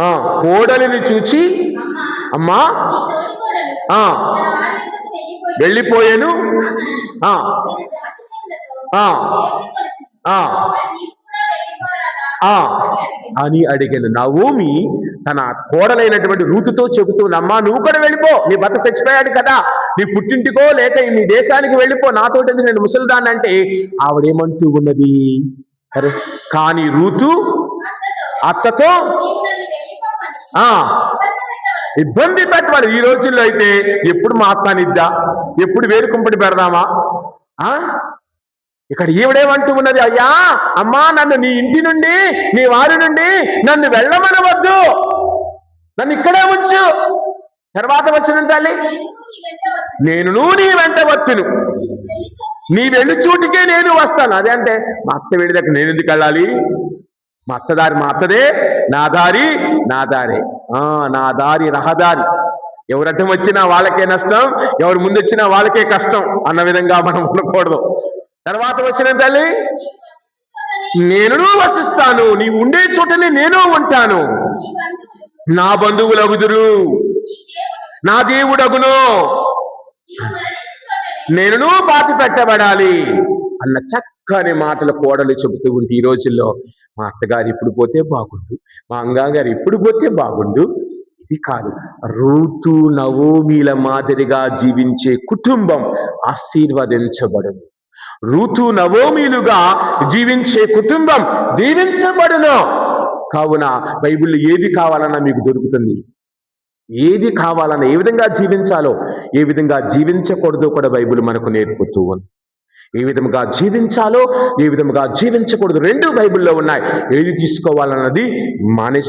ఆ, కోడలిని చూచి అమ్మా ఆ, వెళ్ళిపోయాను. ఆ, ఆ, ఆ, ఆ అని అడిగాను. నవోమి తన కోడలైనటువంటి రూతుతో చెబుతుంది అమ్మా నువ్వు కూడా వెళ్ళిపో. నీ భర్త చచ్చిపోయాడు కదా. నీ పుట్టింటికో లేక నీ దేశానికి వెళ్ళిపో. నాతోటి నేను ముసలిదాన్ని అంటే ఆవిడేమంటూ ఉన్నది? కానీ రూతు అత్తతో ఇబ్బంది పెట్టవాడు ఈ రోజుల్లో అయితే ఎప్పుడు మా ఎప్పుడు వేరుకుంపటి పెడదామా? ఆ? ఇక్కడ ఈవిడేమంటూ ఉన్నది అయ్యా అమ్మా నన్ను నీ ఇంటి నుండి నీ వారి నుండి నన్ను వెళ్ళమనవద్దు. నన్ను ఇక్కడే ఉంచు. తర్వాత వచ్చిన తల్లి నేను నీ వెంట వచ్చును. నీ వెళ్ళి చూటికే నేను వస్తాను. అదే అంటే మా అత్త వెళ్ళి దగ్గర నేను ఎందుకు వెళ్ళాలి? మా అత్తదారి మా అత్తదే నా దారి నా దారే ఆ నా దారి రహదారి. ఎవరు అడ్డం వచ్చినా వాళ్ళకే నష్టం ఎవరు ముందు వచ్చినా వాళ్ళకే కష్టం అన్న విధంగా మనం ఉండకూడదు. తర్వాత వచ్చిన తల్లి నేను వసిస్తాను నీ ఉండే చోటనే నేను ఉంటాను. నా బంధువులు అగుదురు నా దేవుడగును. నేను పాతి పెట్టబడాలి అన్న కానీ మాటలు కోడలు చెబుతూ ఉంటే ఈ రోజుల్లో మా అత్తగారు ఇప్పుడు పోతే బాగుండు మా అంగాగారు ఇప్పుడు పోతే బాగుండు. ఇది కాదు రూతు నవోమీల మాదిరిగా జీవించే కుటుంబం ఆశీర్వదించబడును. రూతు నవోమీలుగా జీవించే కుటుంబం దీవించబడును. కావున బైబిల్లో ఏది కావాలన్నా మీకు దొరుకుతుంది. ఏది కావాలన్నా ఏ విధంగా జీవించాలో ఏ విధంగా జీవించకూడదో కూడా బైబిల్ మనకు నేర్పుతూ ఉంది. ఏ విధముగా జీవించాలో ఏ విధముగా జీవించకూడదు. రెండు బైబిల్లో ఉన్నాయి. ఏది తీసుకోవాలన్నది మన